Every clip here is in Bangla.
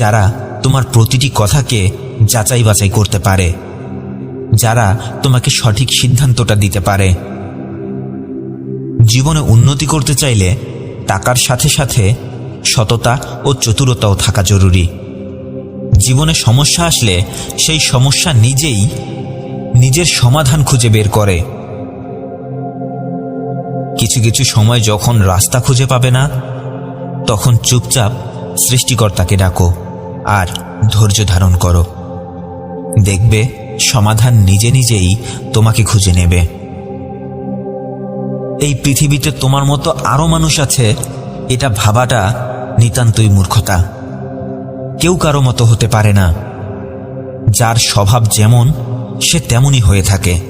যারা তোমার প্রতিটি কথাকে যাচাই বাছাই করতে পারে, যারা তোমাকে সঠিক সিদ্ধান্তটা দিতে পারে। জীবনে উন্নতি করতে চাইলে টাকার সাথে সাথে সততা ও চতুরতাও থাকা জরুরি। জীবনে সমস্যা আসলে সেই সমস্যা নিজেই নিজের সমাধান খুঁজে বের করে। কিছু কিছু সময় যখন রাস্তা খুঁজে পাবে না, তখন চুপচাপ সৃষ্টিকর্তাকে ডাকো। আর ধৈর্য ধারণ করো। দেখবে, সমাধান নিজে নিজেই তোমাকে খুঁজে নেবে। এই পৃথিবীতে তোমার মতো আরও মানুষ আছে, এটা ভাবাটা নিতান্তই মূর্খতা। কেউ কারও মতো হতে পারে না। যার স্বভাব যেমন, সে তেমনই হয়ে থাকে।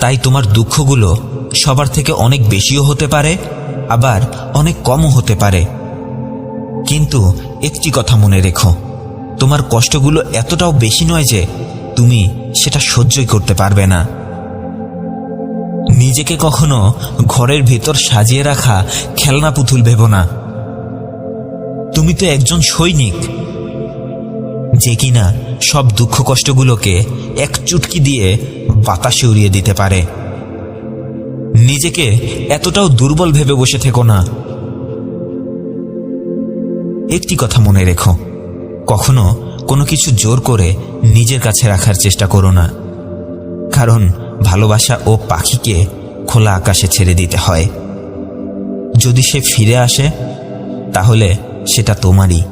তাই তোমার দুঃখগুলো সবার থেকে অনেক বেশিও হতে পারে, আবার অনেক কমও হতে পারে। কিন্তু একটি কথা মনে রেখো। তোমার কষ্টগুলো এতটাও বেশি নয় যে তুমি সেটা সহ্যই করতে পারবে না। নিজেকে কখনো ঘরের ভেতর সাজিয়ে রাখা খেলনা পুতুল ভেবো না। তুমি তো একজন সৈনিক। যে কিনা সব দুঃখ কষ্টগুলোকে এক চুটকি দিয়ে বাতাসে উড়িয়ে দিতে পারে। নিজেকে এতটাও দুর্বল ভেবে বসে থেকো না। একটি কথা মনে রেখো। কখনো কোনো কিছু জোর করে নিজের কাছে রাখার চেষ্টা করো না। কারণ ভালোবাসা ও পাখিকে খোলা আকাশে ছেড়ে দিতে হয়। যদি সে ফিরে আসে, তাহলে সেটা তোমারই।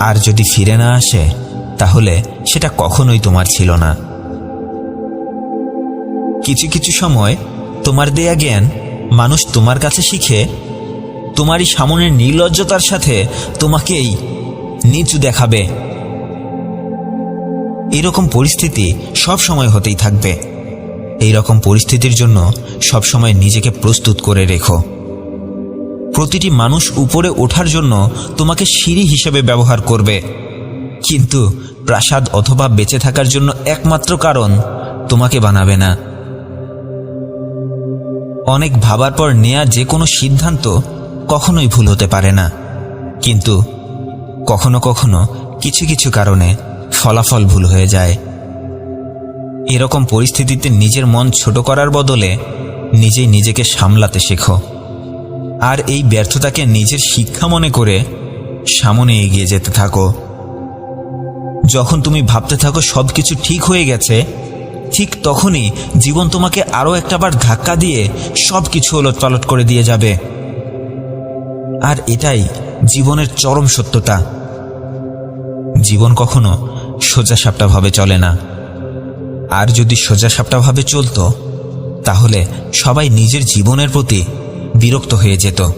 আর যদি ফিরে না আসে, তাহলে সেটা কখনোই তোমার ছিল না। কিছু কিছু সময় তোমার দেয়া জ্ঞান মানুষ তোমার কাছে শিখে তোমারই সামনের নির্লজ্জতার সাথে তোমাকেই নিচু দেখাবে। এরকম পরিস্থিতি সব সময় হতেই থাকবে। এই রকম পরিস্থিতির জন্য সব সময় নিজেকে প্রস্তুত করে রেখো। প্রতিটি মানুষ উপরে ওঠার জন্য তোমাকে সিঁড়ি হিসেবে ব্যবহার করবে। কিন্তু প্রাসাদ অথবা বেঁচে থাকার জন্য একমাত্র কারণ তোমাকে বানাবে না। অনেক ভাবার পর নেয়া যে কোনো সিদ্ধান্ত কখনোই ভুল হতে পারে না। কিন্তু কখনো কখনো কিছু কিছু কারণে ফলাফল ভুল হয়ে যায়। এরকম পরিস্থিতিতে নিজের মন ছোট করার বদলে নিজেই নিজেকে সামলাতে শেখো। আর এই ব্যর্থতাকে নিজের শিক্ষা মনে করে সামনে এগিয়ে যেতে থাকো। যখন তুমি ভাবতে থাকো সব কিছু ঠিক হয়ে গেছে, ঠিক তখনই জীবন তোমাকে আরও একটাবার ধাক্কা দিয়ে সব কিছু ওলট পালট করে দিয়ে যাবে। আর এটাই জীবনের চরম সত্যতা। জীবন কখনো সোজাসাপটাভাবে চলে না। আর যদি সোজাসাপটাভাবে চলতো, তাহলে সবাই নিজের জীবনের প্রতি বিরক্ত হয়ে যেত।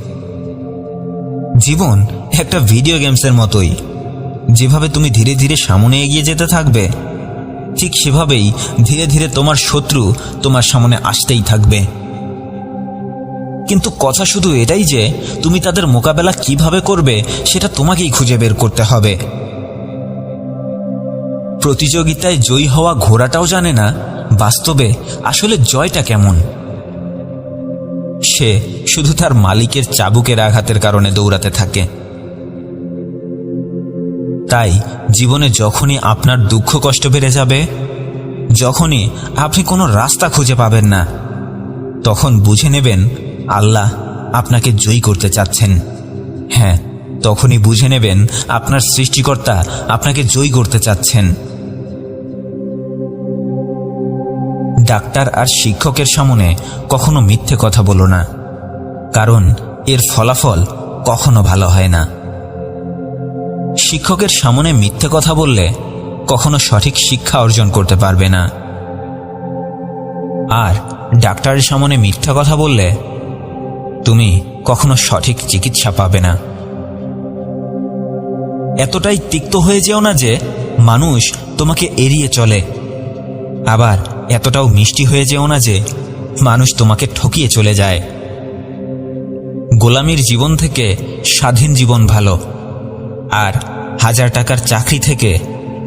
জীবন একটা ভিডিও গেমসের মতোই। যেভাবে তুমি ধীরে ধীরে সামনে এগিয়ে যেতে থাকবে, ঠিক সেভাবেই ধীরে ধীরে তোমার শত্রু তোমার সামনে আসতেই থাকবে। কিন্তু কথা শুধু এটাই যে, তুমি তাদের মোকাবেলা কীভাবে করবে, সেটা তোমাকেই খুঁজে বের করতে হবে। প্রতিযোগিতায় জয়ী হওয়া ঘোড়াটাও জানে না, বাস্তবে আসলে জয়টা কেমন। সে শুধু তার মালিকের চাবুকের আঘাতের কারণে দৌড়াতে থাকে। তাই জীবনে যখনই আপনার দুঃখ কষ্ট বেড়ে যাবে, যখনই আপনি কোনো রাস্তা খুঁজে পাবেন না, তখন বুঝে নেবেন আল্লাহ আপনাকে জয়ী করতে চাচ্ছেন। হ্যাঁ তখনই বুঝে নেবেন আপনার সৃষ্টিকর্তা আপনাকে জয়ী করতে চাচ্ছেন। ডাক্তার আর শিক্ষকের সামনে কখনো মিথ্যে কথা বলো না, কারণ এর ফলাফল কখনো ভালো হয় না। শিক্ষকের সামনে মিথ্যে কথা বললে কখনো সঠিক শিক্ষা অর্জন করতে পারবে না। আর ডাক্তারের সামনে মিথ্যা কথা বললে তুমি কখনো সঠিক চিকিৎসা পাবে না। এতটাই তিক্ত হয়ে যেও না যে মানুষ তোমাকে এড়িয়ে চলে। আবার এতটাও মিষ্টি হয়ে যেও না যে মানুষ তোমাকে ঠকিয়ে চলে যায়। গোলামির জীবন থেকে স্বাধীন জীবন ভালো। আর হাজার টাকার চাকরি থেকে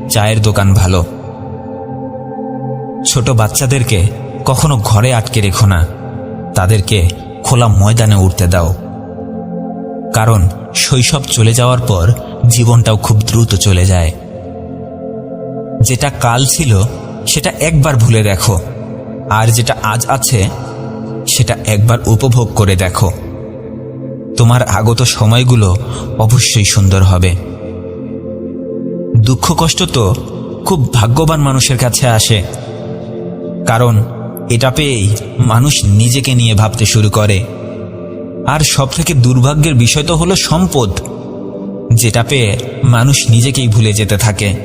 চায়ের দোকান ভালো। ছোট বাচ্চাদেরকে কখনো ঘরে আটকে রেখো না। তাদেরকে খোলা ময়দানে উঠতে দাও। কারণ শৈশব চলে যাওয়ার পর জীবনটাও খুব দ্রুত চলে যায়। যেটা কাল ছিল, সেটা একবার ভুলে দেখো। আর যেটা আজ আছে, সেটা একবার উপভোগ করে দেখো। তোমার আগত সময়গুলো অবশ্যই সুন্দর হবে। দুঃখ কষ্ট তো খুব ভাগ্যবান মানুষের কাছে আসে। কারণ এটা পেয়েই মানুষ নিজেকে নিয়ে ভাবতে শুরু করে। আর সব থেকে দুর্ভাগ্যের বিষয় তো হলো সম্পদ, যেটা পেয়ে মানুষ নিজেকেই ভুলে যেতে থাকে।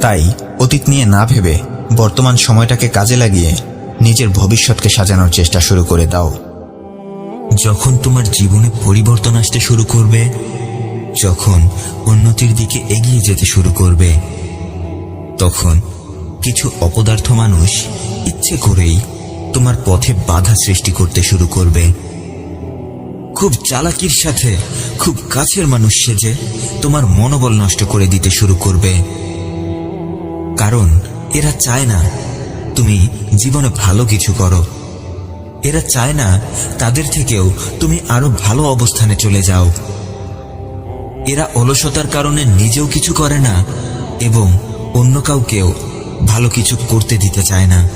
তাই অতীত নিয়ে না ভেবে বর্তমান সময়টাকে কাজে লাগিয়ে নিজের ভবিষ্যৎকে সাজানোর চেষ্টা শুরু করে দাও। যখন তোমার জীবনে পরিবর্তন আসতে শুরু করবে, যখন উন্নতির দিকে এগিয়ে যেতে শুরু করবে, তখন কিছু অপদার্থ মানুষ ইচ্ছে করেই তোমার পথে বাধা সৃষ্টি করতে শুরু করবে। খুব চালাকির সাথে, খুব কাছের মানুষ সেজে তোমার মনোবল নষ্ট করে দিতে শুরু করবে। কারণ এরা চায় না তুমি জীবনে ভালো কিছু করো। এরা চায় না তাদের থেকেও তুমি আরও ভালো অবস্থানে চলে যাও। এরা অলসতার কারণে নিজেও কিছু করে না এবং অন্য কাউকেও ভালো কিছু করতে দিতে চায় না।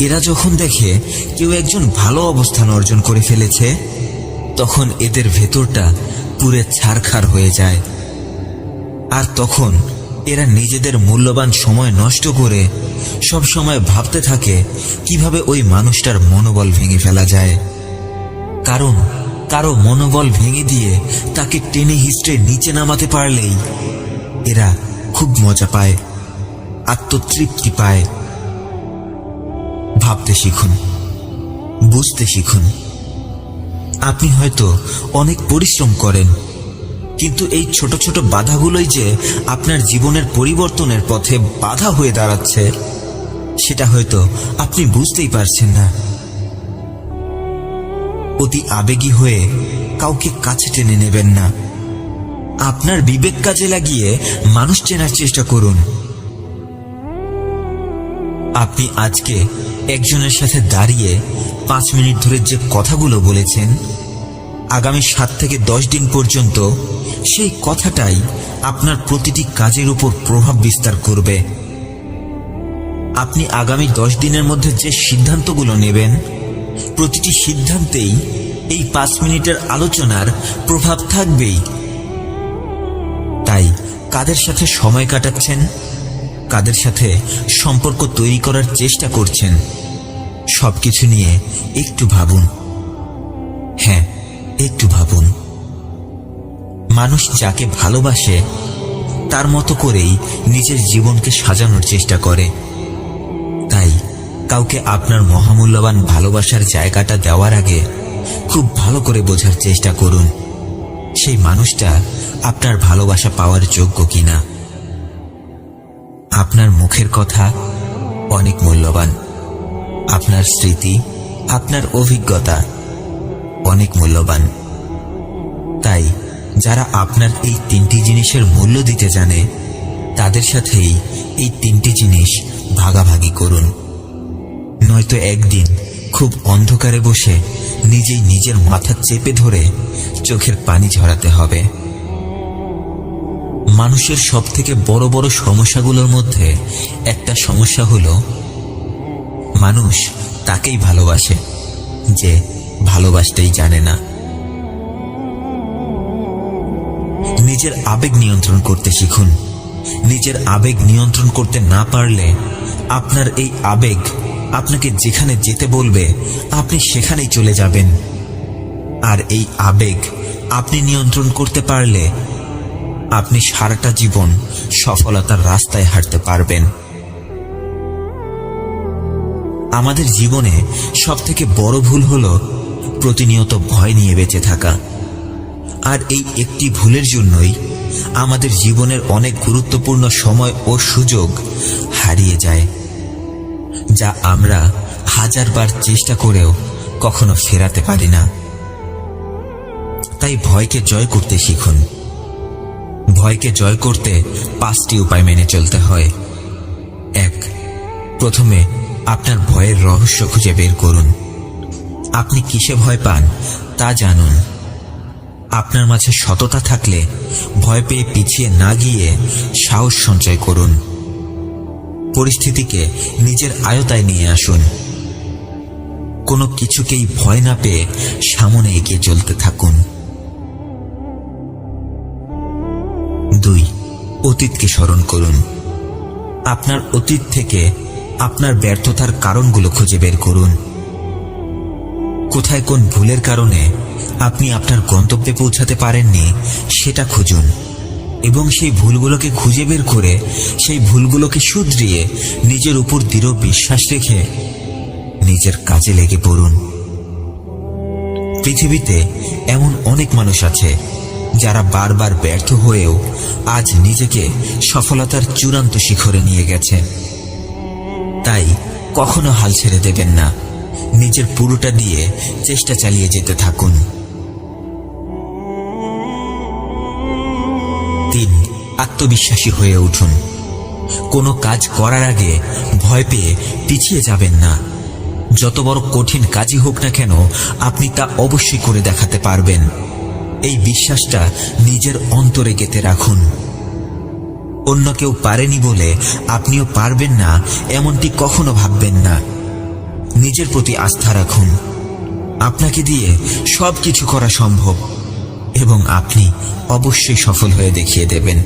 এরা যখন দেখে কেউ একজন ভালো অবস্থান অর্জন করে ফেলেছে, তখন এদের ভেতরটা পুরে ছারখার হয়ে যায়। আর তখন এরা নিজেদের মূল্যবান সময় নষ্ট করে সব সময় ভাবতে থাকে কীভাবে ওই মানুষটার মনোবল ভেঙে ফেলা যায়। কারণ কারও মনোবল ভেঙে দিয়ে তাকে টেনে হিস্ট্রে নিচে নামাতে পারলেই এরা খুব মজা পায়, আত্মতৃপ্তি পায়। ভাবতে শিখুন, বুঝতে শিখুন। আপনি হয়তো অনেক পরিশ্রম করেন, কিন্তু এই ছোট ছোট বাধাগুলোই যে আপনার জীবনের পরিবর্তনের পথে বাধা হয়ে দাঁড়াচ্ছে, সেটা হয়তো আপনি বুঝতেই পারছেন না। অতি আবেগী হয়ে কাউকে কাছে টেনে নেবেন না। আপনার বিবেক কাজে লাগিয়ে মানুষ চেনার চেষ্টা করুন। আপনি আজকে একজনের সাথে দাঁড়িয়ে পাঁচ মিনিট ধরে যে কথাগুলো বলেছেন, আগামী সাত থেকে দশ দিন পর্যন্ত সেই কথাটাই আপনার প্রতিটি কাজের উপর প্রভাব বিস্তার করবে। আপনি আগামী দশ দিনের মধ্যে যে সিদ্ধান্তগুলো নেবেন, প্রতিটি সিদ্ধান্তেই এই পাঁচ মিনিটের আলোচনার প্রভাব থাকবেই। তাই কাদের সাথে সময় কাটাচ্ছেন কাদের সাথে সম্পর্ক তৈরি করার চেষ্টা করছেন সব কিছু নিয়ে একটু ভাবুন। হ্যাঁ একটু ভাবুন। মানুষ যাকে ভালোবাসে, তার মতো করেই নিজের জীবনকে সাজানোর চেষ্টা করে। তাই কাউকে আপনার মহামূল্যবান ভালোবাসার জায়গাটা দেওয়ার আগে খুব ভালো করে বোঝার চেষ্টা করুন, সেই মানুষটা আপনার ভালোবাসা পাওয়ার যোগ্য কিনা। আপনার মুখের কথা অনেক মূল্যবান। আপনার স্মৃতি, আপনার অভিজ্ঞতা অনেক মূল্যবান। তাই, যারা আপনার এই তিনটি জিনিসের মূল্য দিতে জানে, তাদের সাথেই এই তিনটি জিনিস ভাগাভাগি করুন। নয়তো একদিন খুব অন্ধকারে বসে নিজেই নিজের মাথা চেপে ধরে চোখের পানি ঝরাতে হবে। মানুষের সব থেকে বড় বড় সমস্যাগুলোর মধ্যে একটা সমস্যা হলো, মানুষ তাকেই ভালোবাসে যে ভালোবাসতেই জানে না। নিজের আবেগ নিয়ন্ত্রণ করতে শিখুন। নিজের আবেগ নিয়ন্ত্রণ করতে না পারলে আপনার এই আবেগ আপনাকে যেখানে যেতে বলবে, আপনি সেখানেই চলে যাবেন। আর এই আবেগ আপনি নিয়ন্ত্রণ করতে পারলে আপনি সারাটা জীবন সফলতার রাস্তায় হাঁটতে পারবেন। আমাদের জীবনে সব থেকে বড় ভুল হলো প্রতিনিয়ত ভয় নিয়ে বেঁচে থাকা। আর এই একটি ভুলের জন্যই আমাদের জীবনের অনেক গুরুত্বপূর্ণ সময় ও সুযোগ হারিয়ে যায়, যা আমরা হাজারবার চেষ্টা করেও কখনো ফেরাতে পারি না। তাই ভয়কে জয় করতে শিখুন। ভয়কে জয় করতে পাঁচটি উপায় মেনে চলতে হয়। এক, প্রথমে আপনার ভয়ের রহস্য খুঁজে বের করুন। আপনি কিসে ভয় পান তা জানুন। আপনার মাঝে সততা থাকলে ভয় পেয়ে পিছিয়ে না গিয়ে সাহস সঞ্চয় করুন। পরিস্থিতিকে নিজের আয়তায় নিয়ে আসুন। কোনো কিছুকেই ভয় না পেয়ে সামনে এগিয়ে চলতে থাকুন। দুই, অতীতকে স্মরণ করুন। আপনার অতীত থেকে আপনার ব্যর্থতার কারণগুলো খুঁজে বের করুন। কোথায় কোন ভুলের কারণে আপনি আপনার গন্তব্যে পৌঁছাতে পারেননি, সেটা খুঁজুন এবং সেই ভুলগুলোকে খুঁজে বের করে সেই ভুলগুলোকে শুধরিয়ে নিজের উপর দৃঢ় বিশ্বাস রেখে নিজের কাজে লেগে পড়ুন। পৃথিবীতে এমন অনেক মানুষ আছে যারা বারবার ব্যর্থ হয়েও আজ নিজেকে সফলতার চূড়ান্ত শিখরে নিয়ে গেছে। তাই কখনো হাল ছেড়ে দেবেন না। নিজের পুরোটা দিয়ে চেষ্টা চালিয়ে যেতে থাকুন। তিন, আত্মবিশ্বাসী হয়ে উঠুন। কোনো কাজ করার আগে ভয় পেয়ে পিছিয়ে যাবেন না। যত বড় কঠিন কাজই হোক না কেন, আপনি তা অবশ্যই করে দেখাতে পারবেন। এই বিশ্বাসটা নিজের অন্তরে গেতে রাখুন। অন্য কেউ পারেনি বলে আপনিও পারবেন না, এমনটি কখনো ভাববেন না। নিজের প্রতি আস্থা রাখুন। আপনাকে দিয়ে সব কিছু করা সম্ভব এবং আপনি অবশ্যই সফল হয়ে দেখিয়ে দেবেন।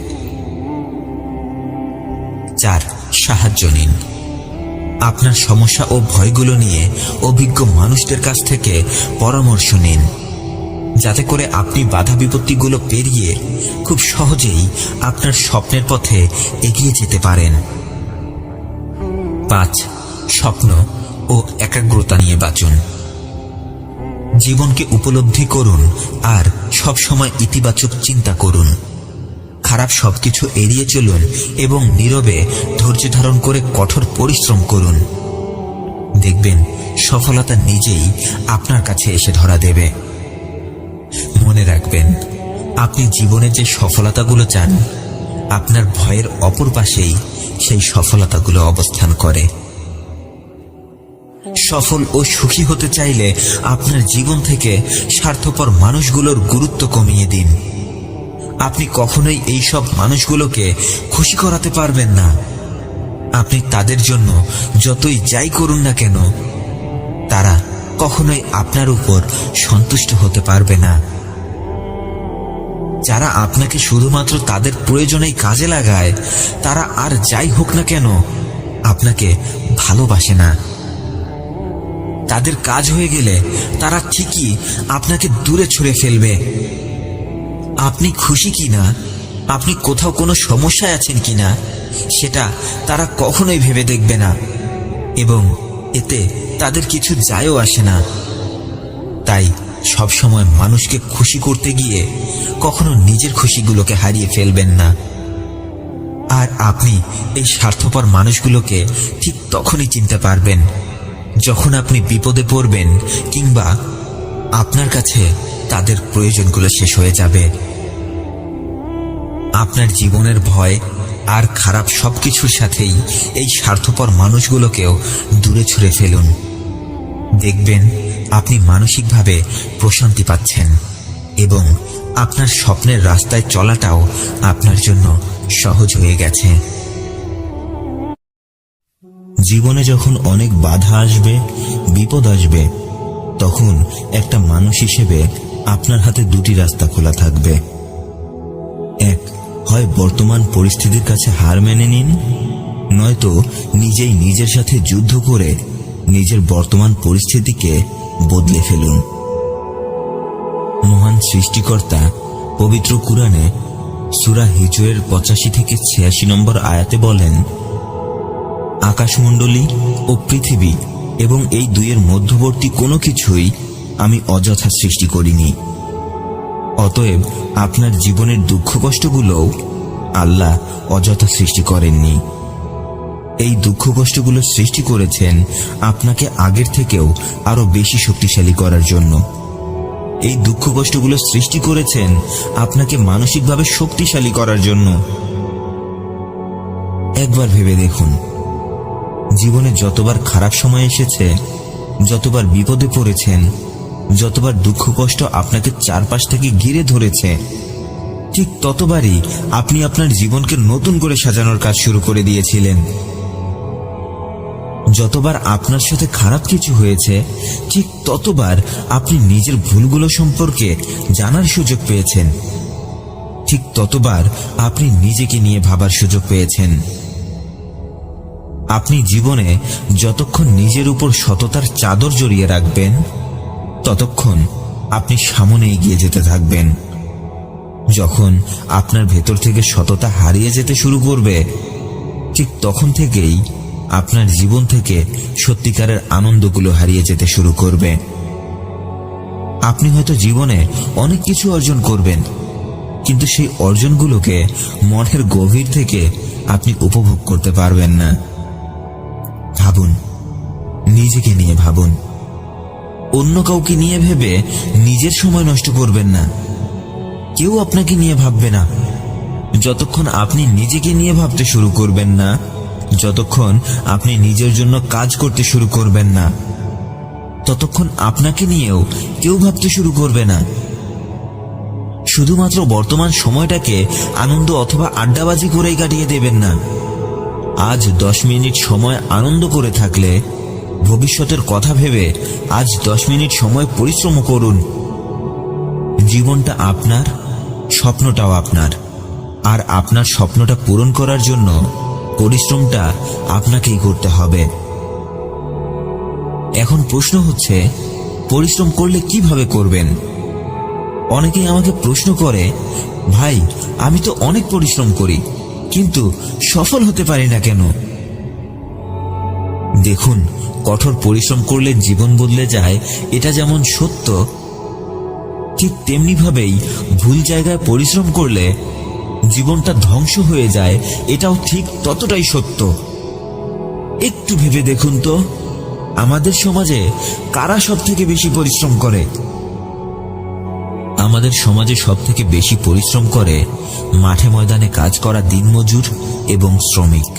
চার, সাহায্য নিন। আপনার সমস্যা ও ভয়গুলো নিয়ে অভিজ্ঞ মানুষদের কাছ থেকে পরামর্শ নিন। যাতে করে আপনি বাধা বিপত্তিগুলো পেরিয়ে খুব সহজেই আপনার স্বপ্নের পথে এগিয়ে যেতে পারেন। পাঁচ, স্বপ্ন ও একাগ্রতা নিয়ে বাঁচুন। জীবনকে উপলব্ধি করুন আর সবসময় ইতিবাচক চিন্তা করুন। খারাপ সবকিছু এড়িয়ে চলুন এবং নীরবে ধৈর্য ধারণ করে কঠোর পরিশ্রম করুন। দেখবেন সফলতা নিজেই আপনার কাছে এসে ধরা দেবে। মনে রাখবেন, আপনি জীবনে যে সফলতাগুলো চান, আপনার ভয়ের অপর পাশেই সেই সফলতাগুলো অবস্থান করে। সফল ও সুখী হতে চাইলে আপনার জীবন থেকে স্বার্থপর মানুষগুলোর গুরুত্ব কমিয়ে দিন। আপনি কখনোই এই সব মানুষগুলোকে খুশি করাতে পারবেন না। আপনি তাদের জন্য যতই যাই করুন না কেন, তারা কখনোই আপনার উপর সন্তুষ্ট হতে পারবে না। যারা আপনাকে শুধুমাত্র তাদের প্রয়োজনেই কাজে লাগায়, তারা আর যাই হোক না কেন আপনাকে ভালোবাসে না। তাদের কাজ হয়ে গেলে তারা ঠিকই আপনাকে দূরে ছুঁড়ে ফেলবে। আপনি খুশি কি না? আপনি কোথাও কোনো সমস্যায় আছেন কিনা সেটা তারা কখনোই ভেবে দেখবে না। এবং এতে তাদের কিছু যায়ও আসে না। তাই সবসময় মানুষকে খুশি করতে গিয়ে কখনো নিজের খুশিগুলোকে হারিয়ে ফেলবেন না। আর আপনি এই স্বার্থপর মানুষগুলোকে ঠিক তখনই চিনতে পারবেন, যখন আপনি বিপদে পড়বেন কিংবা আপনার কাছে তাদের প্রয়োজনগুলো শেষ হয়ে যাবে। আপনার জীবনের ভয় আর খারাপ সব কিছুর সাথেই এই স্বার্থপর মানুষগুলোকেও দূরে ছুঁড়ে ফেলুন। দেখবেন, আপনি মানসিকভাবে প্রশান্তি পাচ্ছেন এবং আপনার স্বপ্নের রাস্তায় চলাটাও আপনার জন্য সহজ হয়ে গেছে। জীবনে যখন অনেক বাধা আসবে, বিপদ আসবে, তখন একটা মানুষ হিসেবে আপনার হাতে দুটি রাস্তা খোলা থাকবে। এক হয় বর্তমান পরিস্থিতির কাছে হার মেনে নিন? নয়তো নিজেই নিজের সাথে যুদ্ধ করে নিজের বর্তমান পরিস্থিতিকে বদলে ফেলুন। মহান সৃষ্টিকর্তা, পবিত্র কুরআনে সুরা হিজুয়ের পঁচাশি থেকে ছিয়াশি নম্বর আয়াতে বলেন, আকাশমণ্ডলী ও পৃথিবী এবং এই দুইয়ের মধ্যবর্তী কোনো কিছুই আমি অযথা সৃষ্টি করিনি। অতএব আপনার জীবনের দুঃখ কষ্টগুলোও আল্লাহ অযথা সৃষ্টি করেননি। এই দুঃখ কষ্টগুলো সৃষ্টি করেছেন আপনাকে আগের থেকেও আরও বেশি শক্তিশালী করার জন্য। এই দুঃখ কষ্টগুলো সৃষ্টি করেছেন আপনাকে মানসিকভাবে শক্তিশালী করার জন্য। একবার ভেবে দেখুন, জীবনে যতবার খারাপ সময় এসেছে, যতবার বিপদে পড়েছেন যতবার দুঃখ কষ্ট আপনাকে চারপাশ থেকে ঘিরে ধরেছে, ঠিক ততবারই আপনি আপনার জীবনকে নতুন করে সাজানোর কাজ শুরু করে দিয়েছিলেন। যতবার আপনার সাথে খারাপ কিছু হয়েছে, ঠিক ততবার আপনি নিজের ভুলগুলো সম্পর্কে জানার সুযোগ পেয়েছেন। ঠিক ততবার আপনি নিজেকে নিয়ে ভাবার সুযোগ পেয়েছেন। আপনি জীবনে যতক্ষণ নিজের উপর সততার চাদর জড়িয়ে রাখবেন ততক্ষণ আপনি সামনে এগিয়ে যেতে থাকবেন। যখন আপনার ভেতর থেকে সততা হারিয়ে যেতে শুরু করবে, ঠিক তখন থেকেই আপনার জীবন থেকে সত্যিকারের আনন্দগুলো হারিয়ে যেতে শুরু করবে। আপনি হয়তো জীবনে অনেক কিছু অর্জন করবেন, কিন্তু সেই অর্জনগুলোকে মনের গভীর থেকে আপনি উপভোগ করতে পারবেন না। ভাবুন, নিজেকে নিয়ে ভাবুন। অন্য কাউকে নিয়ে ভেবে নিজের সময় নষ্ট করবেন না। কেউ আপনাকে নিয়ে ভাববে না। যতক্ষণ আপনি নিজেকে নিয়ে ভাবতে শুরু করবেন না, যতক্ষণ আপনি নিজের জন্য কাজ করতে শুরু করবেন না, ততক্ষণ আপনাকে নিয়েও কেউ ভাবতে শুরু করবে না। শুধুমাত্র বর্তমান সময়টাকে আনন্দ অথবা আড্ডাবাজি করেই কাটিয়ে দেবেন না। আজ দশ মিনিট সময় আনন্দ করে থাকলে ভবিষ্যতের কথা ভেবে আজ দশ মিনিট সময় পরিশ্রম করুন। জীবনটা আপনার, স্বপ্নটাও আপনার। আর আপনার স্বপ্নটা পূরণ করার জন্য পরিশ্রমটা আপনাকেই করতে হবে। এখন প্রশ্ন হচ্ছে, পরিশ্রম করলে কীভাবে করবেন? অনেকেই আমাকে প্রশ্ন করে, ভাই, আমি তো অনেক পরিশ্রম করি, কিন্তু সফল হতে পারি না কেন? দেখুন, কঠোর পরিশ্রম করলে জীবন বদলে যায়, এটা যেমন সত্য, ঠিক তেমনি ভাবেই ভুল জায়গায় পরিশ্রম করলে জীবনটা ধ্বংস হয়ে যায়, এটাও ঠিক ততটাই সত্য। একটু ভেবে দেখুন তো, আমাদের সমাজে কারা সব থেকে বেশি পরিশ্রম করে? আমাদের সমাজে সব থেকে বেশি পরিশ্রম করে মাঠে ময়দানে কাজ করা দিনমজুর এবং শ্রমিক।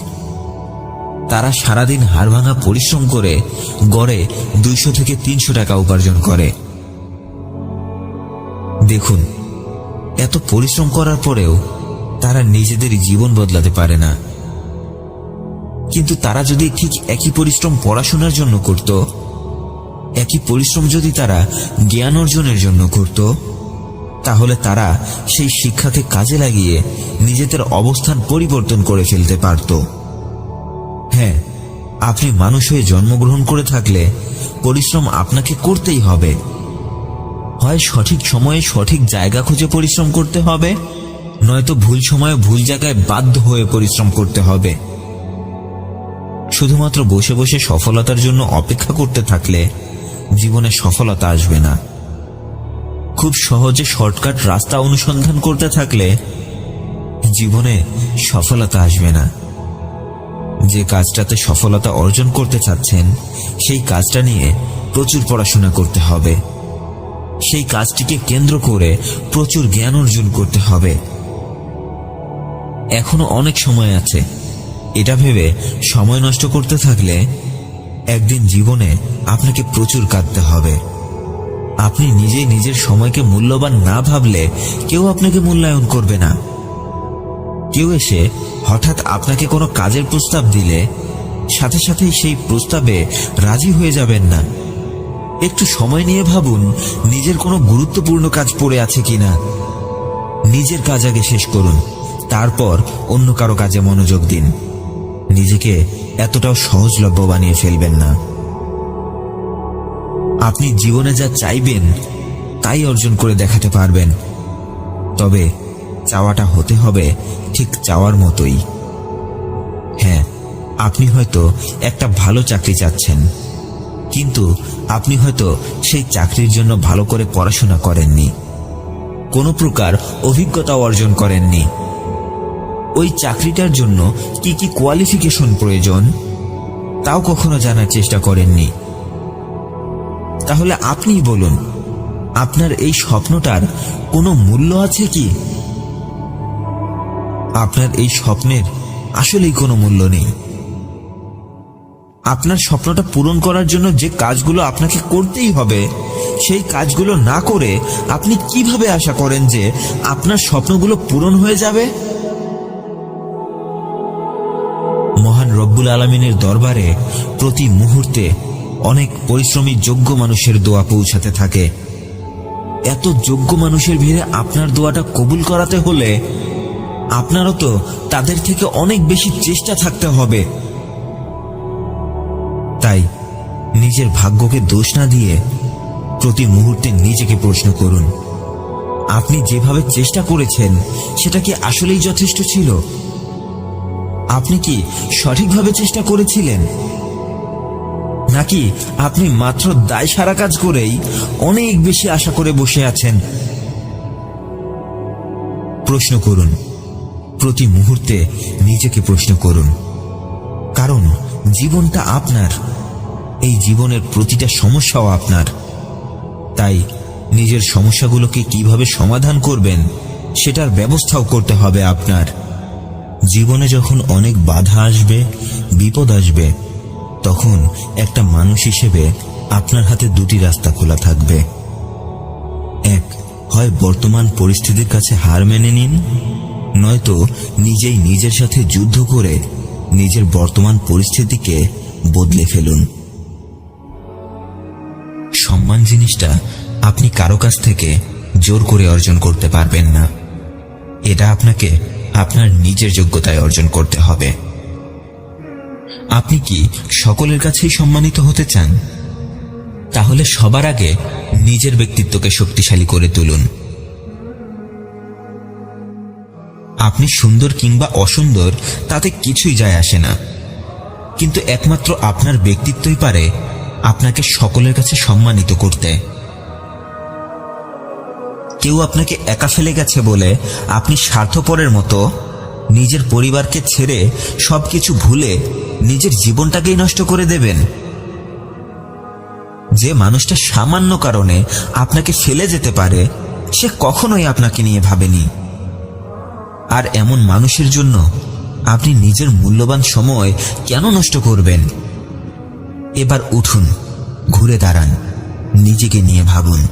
তারা সারাদিন হাড়ভাঙা পরিশ্রম করে গড়ে দুইশো থেকে তিনশো টাকা উপার্জন করে। দেখুন, এত পরিশ্রম করার পরেও তারা নিজেদের জীবন বদলাতে পারে না। কিন্তু তারা যদি ঠিক একই পরিশ্রম পড়াশোনার জন্য করত, একই পরিশ্রম যদি তারা জ্ঞান অর্জনের জন্য করত, তাহলে তারা সেই শিক্ষাকে কাজে লাগিয়ে নিজেদের অবস্থান পরিবর্তন করে ফেলতে পারত। হ্যাঁ আপনি মানুষ হয়ে জন্মগ্রহণ করে থাকলে পরিশ্রম আপনাকে করতেই হবে। হয় সঠিক সময়ে সঠিক জায়গা খুঁজে পরিশ্রম করতে হবে, নয়তো ভুল সময়ে ভুল জায়গায় বাধ্য হয়ে পরিশ্রম করতে হবে। শুধুমাত্র বসে বসে সফলতার জন্য অপেক্ষা করতে থাকলে জীবনে সফলতা আসবে না। খুব সহজে শর্টকাট রাস্তা অনুসন্ধান করতে থাকলে জীবনে সফলতা আসবে না। যে কাজটাতে সফলতা অর্জন করতে চাচ্ছেন, সেই কাজটা নিয়ে প্রচুর পড়াশোনা করতে হবে। সেই কাজটিকে কেন্দ্র করে প্রচুর জ্ঞান অর্জন করতে হবে। এখনও অনেক সময় আছে। এটা ভেবে সময় নষ্ট করতে থাকলে একদিন জীবনে আপনাকে প্রচুর কাঁদতে হবে। আপনি নিজে নিজের সময়কে মূল্যবান না ভাবলে কেউ আপনাকে মূল্যায়ন করবে না। কেউ এসে হঠাৎ আপনাকে কোনো কাজের প্রস্তাব দিলে, সাথে সাথেই সেই প্রস্তাবে রাজি হয়ে যাবেন না। একটু সময় নিয়ে ভাবুন, নিজের কোনো গুরুত্বপূর্ণ কাজ পড়ে আছে কিনা নিজের কাজ আগে শেষ করুন, তারপর অন্য কারও কাজে মনোযোগ দিন। নিজেকে এতটাও সহজলভ্য বানিয়ে ফেলবেন না। আপনি জীবনে যা চাইবেন, তাই অর্জন করে দেখাতে পারবেন। তবে চাওয়াটা হতে হবে ঠিক চাওয়ার মতোই। হ্যাঁ আপনি হয়তো একটা ভালো চাকরি চাচ্ছেন, কিন্তু আপনি হয়তো সেই চাকরির জন্য ভালো করে পড়াশোনা করেননি, কোনো প্রকার অভিজ্ঞতা অর্জন করেননি। ওই চাকরিটার জন্য কি কি কোয়ালিফিকেশন প্রয়োজন, তাও কখনো জানার চেষ্টা করেননি। তাহলে আপনিই বলুন, আপনার এই স্বপ্নটার কোনো মূল্য আছে কি? আপনার এই স্বপ্নের আসলেই কোনো মূল্য নেই। আপনার স্বপ্নটা পূরণ করার জন্য যে কাজগুলো আপনাকে করতেই হবে, সেই কাজগুলো না করে আপনি কীভাবে আশা করেন যে আপনার স্বপ্নগুলো পূরণ হয়ে যাবে? মহান রব্বুল আলমিনের দরবারে প্রতি মুহূর্তে অনেক পরিশ্রমী যোগ্য মানুষের দোয়া পৌঁছাতে থাকে। এত যোগ্য মানুষের ভিড়ে আপনার দোয়াটা কবুল করাতে হলে আপনারও তো তাদের থেকে অনেক বেশি চেষ্টা থাকতে হবে। তাই নিজের ভাগ্যকে দোষ না দিয়ে প্রতি মুহূর্তে নিজেকে প্রশ্ন করুন, আপনি যেভাবে চেষ্টা করেছেন সেটা কি আসলেই যথেষ্ট ছিল? আপনি কি সঠিকভাবে চেষ্টা করেছিলেন? নাকি আপনি মাত্র দায় সারা কাজ করেই অনেক বেশি আশা করে বসে আছেন? প্রশ্ন করুন। প্রতি মুহূর্তে নিজেকে প্রশ্ন করুন। কারণ জীবনটা আপনার, এই জীবনের প্রতিটা সমস্যাও আপনার। তাই নিজের সমস্যাগুলোকে কীভাবে সমাধান করবেন, সেটার ব্যবস্থাও করতে হবে আপনার। জীবনে যখন অনেক বাধা আসবে, বিপদ আসবে, তখন একটা মানুষ হিসেবে আপনার হাতে দুটি রাস্তা খোলা থাকবে। এক, হয় বর্তমান পরিস্থিতির কাছে হার মেনে নিন। নয়তো নিজেই নিজের সাথে যুদ্ধ করে নিজের বর্তমান পরিস্থিতিকে বদলে ফেলুন। সম্মান জিনিসটা আপনি কারও কাছ থেকে জোর করে অর্জন করতে পারবেন না। এটা আপনাকে আপনার নিজের যোগ্যতায় অর্জন করতে হবে। আপনি কি সকলের কাছেই সম্মানিত হতে চান? তাহলে সবার আগে নিজের ব্যক্তিত্বকে শক্তিশালী করে তুলুন। আপনি সুন্দর কিংবা অসুন্দর, তাতে কিছুই যায় আসে না। কিন্তু একমাত্র আপনার ব্যক্তিত্বই পারে আপনাকে সকলের কাছে সম্মানিত করতে। কেউ আপনাকে একা ফেলে গেছে বলে আপনি স্বার্থপরের মতো নিজের পরিবারকে ছেড়ে সব কিছু ভুলে নিজের জীবনটাকেই নষ্ট করে দেবেন। যে মানুষটা সামান্য কারণে আপনাকে ফেলে যেতে পারে, সে কখনোই আপনাকে নিয়ে ভাবেনি। আর এমন মানুষের জন্য আপনি নিজের মূল্যবান সময় কেন নষ্ট করবেন? এবার উঠুন, ঘুরে দাঁড়ান, নিজেকে নিয়ে ভাবুন।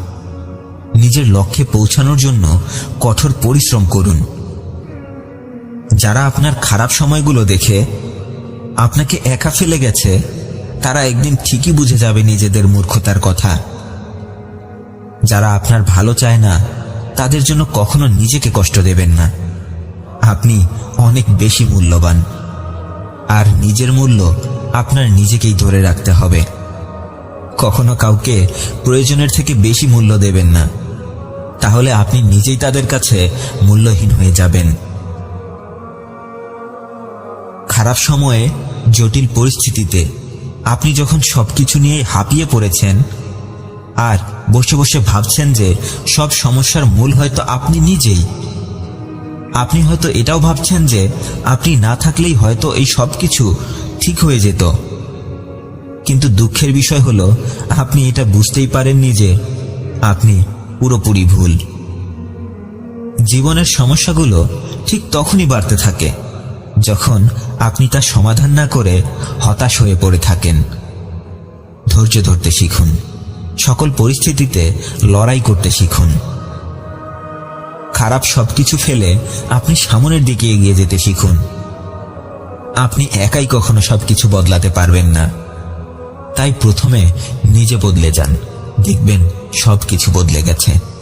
নিজের লক্ষ্যে পৌঁছানোর জন্য কঠোর পরিশ্রম করুন। যারা আপনার খারাপ সময়গুলো দেখে আপনাকে একা ফেলে গেছে, তারা একদিন ঠিকই বুঝে যাবে নিজেদের মূর্খতার কথা। যারা আপনার ভালো চায় না, তাদের জন্য কখনো নিজেকে কষ্ট দেবেন না। আপনি অনেক বেশি মূল্যবান। আর নিজের মূল্য আপনার নিজেকেই ধরে রাখতে হবে। কখনো কাউকে প্রয়োজনের থেকে বেশি মূল্য দেবেন না। তাহলে আপনি নিজেই তাদের কাছে মূল্যহীন হয়ে যাবেন। খারাপ সময়ে, জটিল পরিস্থিতিতে আপনি যখন সব কিছু নিয়ে হাঁপিয়ে পড়েছেন, আর বসে বসে ভাবছেন যে সব সমস্যার মূল হয়তো আপনি নিজেই আপনি হয়তো এটাও ভাবছেন যে আপনি না থাকলেই হয়তো এই সব কিছু ঠিক হয়ে যেত। কিন্তু দুঃখের বিষয় হলো, আপনি এটা বুঝতেই পারেননি যে আপনি পুরোপুরি ভুল। জীবনের সমস্যাগুলো ঠিক তখনই বাড়তে থাকে, যখন আপনি তার সমাধান না করে হতাশ হয়ে পড়ে থাকেন। ধৈর্য ধরতে শিখুন, সকল পরিস্থিতিতে লড়াই করতে শিখুন। খারাপ সব কিছু ফেলে আপনি সামনের দিকে এগিয়ে যেতে শিখুন। আপনি একাই কখনো সব কিছু বদলাতে পারবেন না। তাই প্রথমে নিজে বদলে যান। দেখবেন সব কিছু বদলে গেছে।